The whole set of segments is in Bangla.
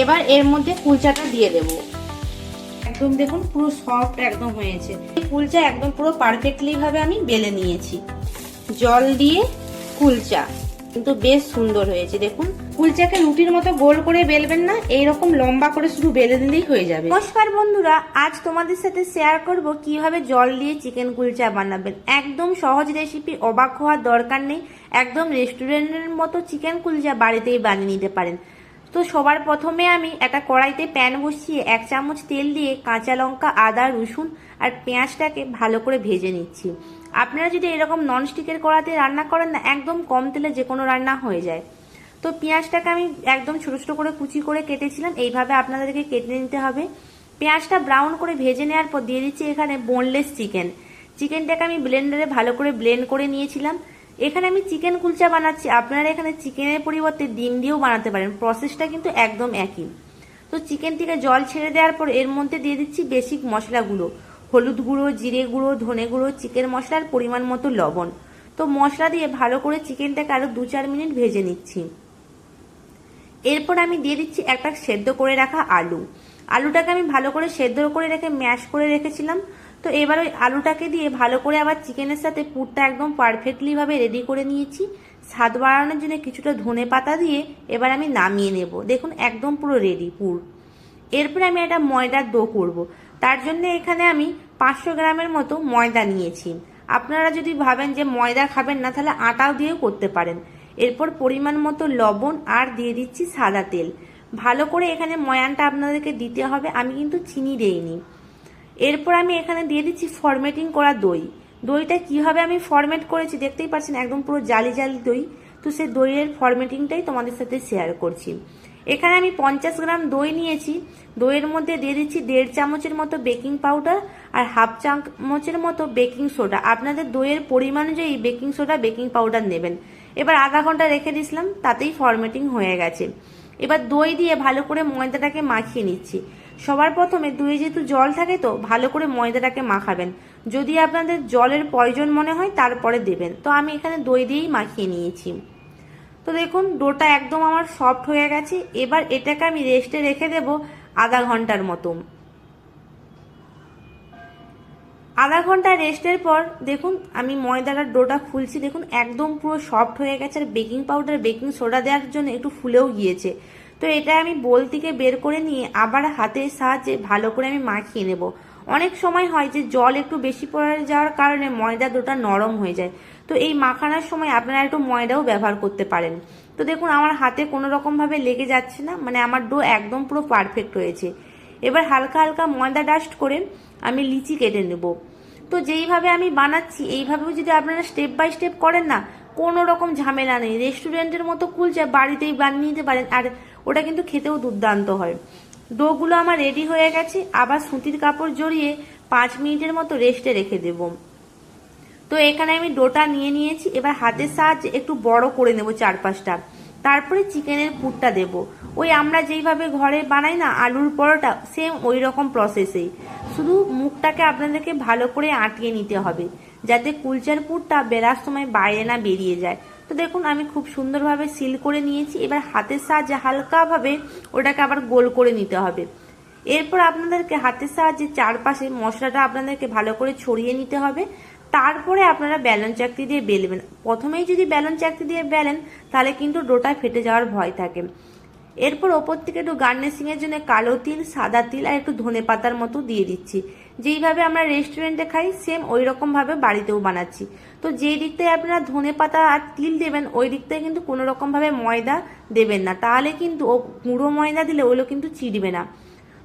এবার এর মধ্যে কুলচাটা দিয়ে দেবো। একদম দেখুন, পুরো সফট একদম হয়েছে। কুলচা একদম পুরো পারফেক্টলি ভাবে আমি বেলে নিয়েছি। জল দিয়ে কুলচা, কিন্তু বেশ সুন্দর হয়েছে, দেখুন। কুলচাকে রুটির মতো গোল করে বেলবেন না, এইরকম লম্বা করে শুধু বেলে দিলেই হয়ে যাবে। নমস্কার বন্ধুরা, আজ তোমাদের সাথে শেয়ার করব কীভাবে জল দিয়ে চিকেন কুলচা বানাবেন। একদম সহজ রেসিপি অবাক হওয়ার দরকার নেই। একদম রেস্টুরেন্টের মতো চিকেন কুলচা বাড়িতেই বানিয়ে নিতে পারেন। তো সবার প্রথমে আমি একটা কড়াইতে প্যান বসিয়ে এক চামচ তেল দিয়ে কাঁচা লঙ্কা, আদা, রসুন আর পেঁয়াজটাকে ভালো করে ভেজে নিচ্ছি। আপনারা যদি এরকম ননস্টিকের কড়াতে রান্না করেন না, একদম কম তেলে যে কোনো রান্না হয়ে যায়। তো পেঁয়াজটাকে আমি একদম ছোটো ছোটো করে কুচি করে কেটেছিলাম, এইভাবে আপনাদেরকে কেটে নিতে হবে। পেঁয়াজটা ব্রাউন করে ভেজে নেওয়ার পর দিয়ে দিচ্ছি এখানে বোনলেস চিকেন চিকেনটাকে আমি ব্লেন্ডারে ভালো করে ব্লেন্ড করে নিয়েছিলাম। এখানে আমি চিকেন কুলচা বানাচ্ছি। আপনারা এখানে চিকেনের পরিবর্তে ডিম দিয়েও বানাতে পারেন। প্রসেসটা কিন্তু একদম একই। তো চিকেন থেকে জল ছেড়ে দেওয়ার পর এর মধ্যে দিয়ে দিচ্ছি বেসিক মশলাগুলো হলুদ গুঁড়ো, জিরে গুঁড়ো, ধনে গুঁড়ো, চিকেন মশলার পরিমাণ মতো লবণ। তো মশলা দিয়ে ভালো করে চিকেনটাকে আরও দু চার মিনিট ভেজে নিচ্ছি। এরপর আমি দিয়ে দিচ্ছি একটা সেদ্ধ করে রাখা আলু। আলুটাকে আমি ভালো করে সেদ্ধ করে রেখে ম্যাশ করে রেখেছিলাম। তো এবার ওই আলুটাকে দিয়ে ভালো করে আবার চিকেনের সাথে পুরটা একদম পারফেক্টলি ভাবে রেডি করে নিয়েছি। স্বাদ বাড়ানোর জন্য কিছুটা ধনে পাতা দিয়ে এবার আমি নামিয়ে নেব। দেখুন, একদম পুরো রেডি পুর। এরপরে আমি একটা ময়দার দো করব। তার জন্য এখানে আমি পাঁচশো গ্রামের মতো ময়দা নিয়েছি। আপনারা যদি ভাবেন যে ময়দা খাবেন না, তাহলে আটাও দিয়েও করতে পারেন। এরপর পরিমাণ মতো লবণ আর দিয়ে দিচ্ছি সাদা তেল। ভালো করে এখানে ময়ানটা আপনাদেরকে দিতে হবে। আমি কিন্তু চিনি দেইনি। এরপর আমি এখানে দিয়ে দিচ্ছি ফরমেটিং করা দই। দইটা কীভাবে আমি ফরমেট করেছি দেখতেই পাচ্ছেন, একদম পুরো জালি জালি দই। তো সেই দইয়ের ফরমেটিংটাই তোমাদের সাথে শেয়ার করছি। এখানে আমি পঞ্চাশ গ্রাম দই নিয়েছি। দইয়ের মধ্যে দিয়ে দিচ্ছি দেড় চামচের মতো বেকিং পাউডার আর হাফ চামচের মতো বেকিং সোডা আপনাদের দইয়ের পরিমাণ অনুযায়ী বেকিং সোডা বেকিং পাউডার নেবেন। এবার আধা ঘণ্টা রেখে দিয়েছিলাম, তাতেই ফরমেটিং হয়ে গেছে। এবার দই দিয়ে ভালো করে ময়দাটাকে মাখিয়ে নিচ্ছি। সবার প্রথমে দই যেহেতু জল থাকে তো ভালো করে ময়দাটাকে মাখাবেন। যদি আপনাদের জলের প্রয়োজন মনে হয় তারপরে দেবেন। তো আমি এখানে দই দিয়েই মাখিয়ে নিয়েছি। তো দেখুন, ডোটা একদম আমার সফট হয়ে গেছে। এবার এটাকে আমি রেস্টে রেখে দেব আধা ঘণ্টার মতো। আধা ঘণ্টা রেস্টের পর দেখুন, আমি ময়দাটার ডোটা খুলছি দেখুন, একদম পুরো সফট হয়ে গেছে। আর বেকিং পাউডার, বেকিং সোডা দেওয়ার জন্য একটু ফুলেও গিয়েছে। তো এটা আমি বোল থেকে বের করে নিয়ে আবার হাতের সাহায্যে ভালো করে আমি মাখিয়ে নেব। অনেক সময় হয় যে জল একটু বেশি পড়ে যাওয়ার কারণে ময়দা ডোটা নরম হয়ে যায়। তো এই মাখানোর সময় আপনারা একটু ময়দাও ব্যবহার করতে পারেন। তো দেখুন, আমার হাতে কোনো রকমভাবে লেগে যাচ্ছে না মানে আমার ডো একদম পুরো পারফেক্ট হয়েছে। এবার হালকা হালকা ময়দা ডাস্ট করে আমি লিচি কেটে নেব। তো যেইভাবে আমি বানাচ্ছি, এইভাবেও যদি আপনারা স্টেপ বাই স্টেপ করেন না কোনো রকম ঝামেলা নেই। রেস্টুরেন্টের মতো কুলচা বাড়িতেই বানিয়ে নিতে পারেন। আর ওটা কিন্তু খেতেও দুর্দান্ত হয়। ডোগুলো আমার রেডি হয়ে গেছে, আবার সুতির কাপড় জড়িয়ে পাঁচ মিনিটের মতো রেস্টে রেখে দেব। তো এখানে আমি ডোটা নিয়ে নিয়েছি, এবার হাতের সাহায্যে একটু বড় করে নেব চারপাশটা। তারপরে চিকেনের পুরটা দেব। ওই আমরা যেইভাবে ঘরে বানাই না, আলুর পরোটা সেম ওই রকম প্রসেসেই শুধু মুখটাকে আপনাদেরকে ভালো করে আটকে নিতে হবে, যাতে কুলচার পুরটা বেরার সময় বাইরে না বেরিয়ে যায়। তো দেখুন, আমি খুব সুন্দরভাবে সিল করে নিয়েছি। এবার হাতের সাহায্যে হালকাভাবে ওটাকে আবার গোল করে নিতে হবে। এরপর আপনাদেরকে হাতের সাহায্যে চারপাশে মশলাটা আপনাদেরকে ভালো করে ছড়িয়ে নিতে হবে। তারপরে আপনারা ব্যালন চাকতি দিয়ে বেলবেন। প্রথমেই যদি ব্যালন চাকতি দিয়ে বেলেন, তাহলে কিন্তু ডোটা ফেটে যাওয়ার ভয় থাকে। এরপর ওপর থেকে একটু গার্নিশিং এর জন্য কালো তিল, সাদা তিল আর একটু ধনে পাতার মতো দিয়ে দিচ্ছি। যেইভাবে আমরা রেস্টুরেন্টে খাই সেম ওই রকম ভাবে বাড়িতেও বানাচ্ছি। তো যেই দিকটায় আপনারা ধনে পাতা আর তিল দেবেন, ওই দিকটায় কিন্তু কোনো রকম ভাবে ময়দা দেবেন না। তাহলে কিন্তু ও গুঁড়ো ময়দা দিলে ওগুলো কিন্তু চিড়বে না।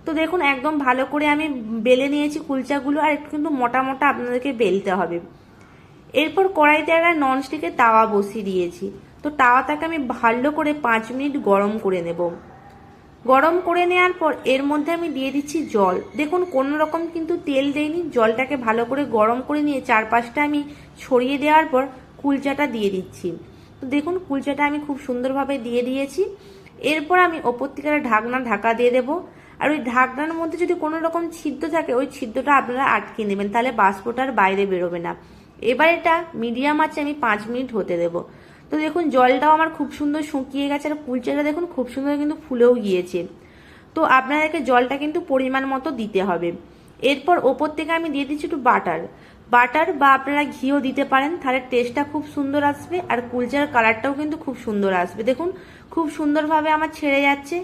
তো দেখুন, একদম ভালো করে আমি বেলে নিয়েছি কুলচাগুলো আর একটু কিন্তু মোটা মোটা আপনাদেরকে বেলতে হবে। এরপর কড়াইতে একটা ননস্টিকের তাওয়া বসিয়ে দিয়েছি। তো তাওয়াটাকে আমি ভালো করে পাঁচ মিনিট গরম করে নেব। গরম করে নেওয়ার পর এর মধ্যে আমি দিয়ে দিচ্ছি জল। দেখুন, কোনো রকম কিন্তু তেল দেইনি। জলটাকে ভালো করে গরম করে নিয়ে চারপাশটা আমি ছড়িয়ে দেওয়ার পর কুলচাটা দিয়ে দিচ্ছি। তো দেখুন, কুলচাটা আমি খুব সুন্দরভাবে দিয়ে দিয়েছি। এরপর আমি ওপর ঢাকনা ঢাকা দিয়ে দেবো। আর ওই ঢাকনার মধ্যে যদি কোনো রকম ছিদ্র থাকে, ওই ছিদ্রটা আপনারা আটকে নেবেন। তাহলে বাষ্পটার বাইরে বেরোবে না। এবার এটা মিডিয়াম আছে আমি পাঁচ মিনিট হতে দেবো। তো দেখুন, জলটাও আমার খুব সুন্দর শুকিয়ে গেছে আর কুলচাটা দেখুন, খুব সুন্দর কিন্তু ফুলেও গিয়েছে। তো আপনাদেরকে জলটা কিন্তু পরিমাণ মতো দিতে হবে। এরপর ওপর থেকে আমি দিয়ে দিচ্ছি একটু বাটার। বাটার বা আপনারা ঘিও দিতে পারেন, তাহলে টেস্টটা খুব সুন্দর আসবে আর কুলচার কালারটাও কিন্তু খুব সুন্দর আসবে। দেখুন, খুব সুন্দরভাবে আমার ছেড়ে যাচ্ছে।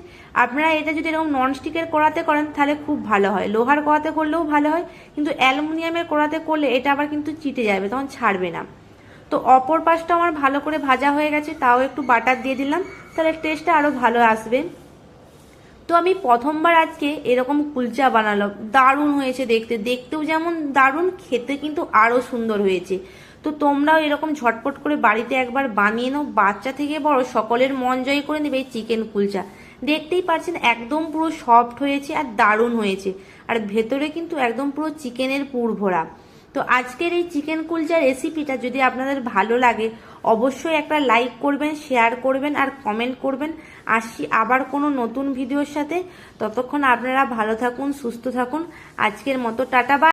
আপনারা এটা যদি এরকম ননস্টিকের কড়াতে করেন, তাহলে খুব ভালো হয়। লোহার কড়াতে করলেও ভালো হয়, কিন্তু অ্যালুমিনিয়ামের কড়াতে করলে এটা আবার কিন্তু চিটে যাবে, তখন ছাড়বে না। তো অপর পাশটা আমার ভালো করে ভাজা হয়ে গেছে, তাও একটু বাটার দিয়ে দিলাম, তাহলে টেস্টটা আরও ভালো আসবে। তো আমি প্রথমবার আজকে এরকম কুলচা বানালাম, দারুণ হয়েছে দেখতে, দেখতেও যেমন দারুণ, খেতে কিন্তু আরও সুন্দর হয়েছে। তো তোমরাও এরকম ঝটপট করে বাড়িতে একবার বানিয়ে নাও, বাচ্চা থেকে বড় সকলের মন জয় করে নেবে এই চিকেন কুলচা। দেখতেই পাচ্ছেন একদম পুরো সফট হয়েছে আর দারুণ হয়েছে, আর ভেতরে কিন্তু একদম পুরো চিকেনের পুর ভরা। তো আজকের এই চিকেন কুলচা রেসিপিটা যদি আপনাদের ভালো লাগে, অবশ্যই একটা লাইক করবেন শেয়ার করবেন আর কমেন্ট করবেন। আসছি আবার কোনো নতুন ভিডিওর সাথে। ততক্ষণ আপনারা ভালো থাকুন, সুস্থ থাকুন। আজকের মতো টাটা